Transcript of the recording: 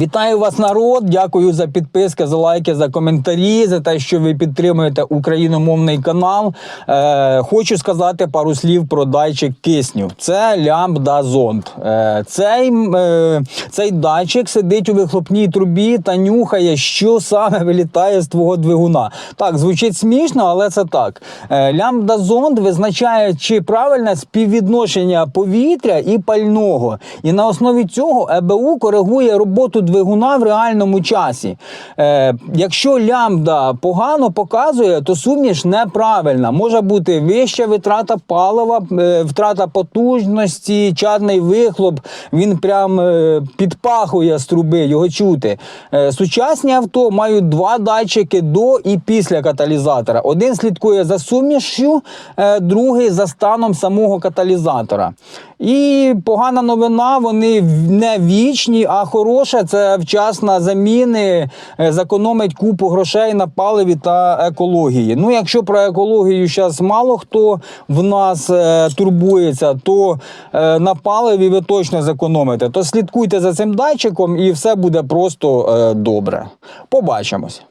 Вітаю вас, народ! Дякую за підписки, за лайки, за коментарі, за те, що ви підтримуєте україномовний канал. Е, хочу сказати пару слів про датчик кисню. Це лямбда зонд. Е, цей, е, цей датчик сидить у вихлопній трубі та нюхає, що саме вилітає з твого двигуна. Так, звучить смішно, але це так. Е, лямбда зонд визначає, чи правильне співвідношення повітря і пального. І на основі цього ЕБУ коригує роботу двигуна в реальному часі. Е, якщо лямбда погано показує, то суміш неправильна. Може бути вища витрата палива, е, втрата потужності, чадний вихлоп. Він прям е, підпахує з труби, його чути. Е, сучасні авто мають два датчики до і після каталізатора. Один слідкує за сумішю, е, другий за станом самого каталізатора. І погана новина, вони не вічні, а хороша це вчасна заміни, е, зекономить купу грошей на паливі та екології. Ну, якщо про екологію зараз мало хто в нас е, турбується, то е, на паливі ви точно зекономите. То слідкуйте за цим датчиком і все буде просто добре. Побачимось.